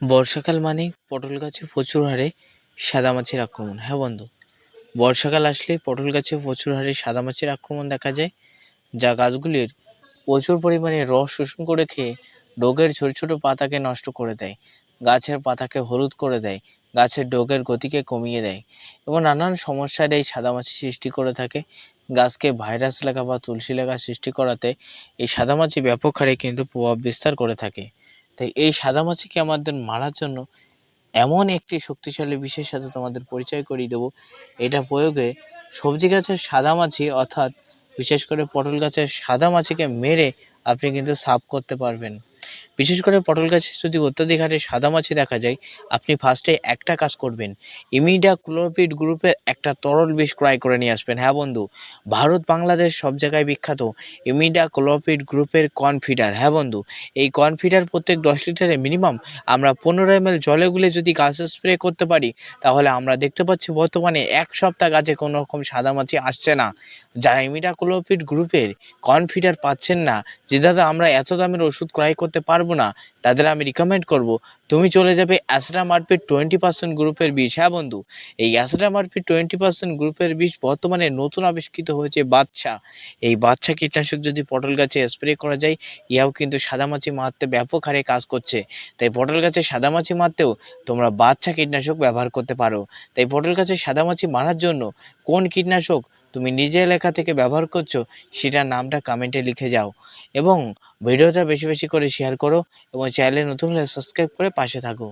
বর্ষাকাল মানেই পটল গাছে প্রচুর হারে সাদা সাদামাছির আক্রমণ। হ্যাঁ বন্ধু, বর্ষাকাল আসলে পটল গাছে প্রচুর হারে সাদামাছির আক্রমণ দেখা যায়, যা গাছগুলির প্রচুর পরিমাণে রস শোষণ করে খেয়ে ডোগের ছোট ছোট পাতাকে নষ্ট করে দেয়, গাছের পাতাকে হলুদ করে দেয়, গাছের ডোগের গতিকে কমিয়ে দেয় এবং নানান সমস্যার এই সাদামাছি সৃষ্টি করে থাকে। গাছকে ভাইরাস লাগা বা তুলসী লাগা সৃষ্টি করাতে এই সাদামাছি ব্যাপক হারে কিন্তু প্রভাব বিস্তার করে থাকে। তাই এই সাদা মাছিকে আমাদের মারার জন্য এমন একটি শক্তিশালী বিষের সাথে তোমাদের পরিচয় করিয়ে দেবো। এটা প্রয়োগে সবজি গাছের সাদা মাছি অর্থাৎ বিশেষ করে পটল গাছের সাদা মাছিকে মেরে আপনি কিন্তু সাফ করতে পারবেন। বিশেষ করে পটল গাছে যদি অত্যাধিক হারে সাদা মাছি দেখা যায়, আপনি ফার্স্টে একটা কাজ করবেন। ইমিডা ক্লোরোপিড গ্রুপের একটা তরল বিষ ক্রয় করে নিয়ে আসবেন। হ্যাঁ বন্ধু, ভারত, বাংলাদেশ সব জায়গায় বিখ্যাত ইমিডা ক্লোরোপিড গ্রুপের কনফিডার হ্যাঁ বন্ধু, এই কনফিডার প্রত্যেক দশ লিটারে মিনিমাম আমরা পনেরো এম এল জলে গুলে যদি গাছে স্প্রে করতে পারি, তাহলে আমরা দেখতে পাচ্ছি বর্তমানে এক সপ্তাহ গাছে কোনো রকম সাদা মাছি আসছে না। যারা ইমিডা ক্লোরোপিড গ্রুপের কনফিডার পাচ্ছেন না, যে দাদা আমরা এত দামের ওষুধ ক্রয় করতে পারব না, তাদের আমি রিকমেন্ড করব। তুমি চলে যাবে অ্যাসরা মার্পেট টোয়েন্টি পার্সেন্ট গ্রুপের বীজ হ্যাঁ বন্ধু? এই অ্যাসরা মার্পেট টোয়েন্টি পার্সেন্ট গ্রুপের বীজ বর্তমানে নতুন আবিষ্কৃত হয়েছে বাচ্চা এই বাচ্চা কীটনাশক যদি পটল গাছে স্প্রে করা যায়, ইহাও কিন্তু সাদামাছি মারতে ব্যাপক হারে কাজ করছে। তাই পটল গাছে সাদামাছি মারতেও তোমরা বাচ্চা কীটনাশক ব্যবহার করতে পারো। তাই পটল গাছে সাদামাছি মারার জন্য কোন কীটনাশক তুমি নিজে লেখা থেকে ব্যবহার করছ, সেটার নামটা কমেন্টে লিখে যাও এবং ভিডিওটা বেশি বেশি করে শেয়ার করো এবং চ্যানেলে নতুন হলে সাবস্ক্রাইব করে পাশে থাকো।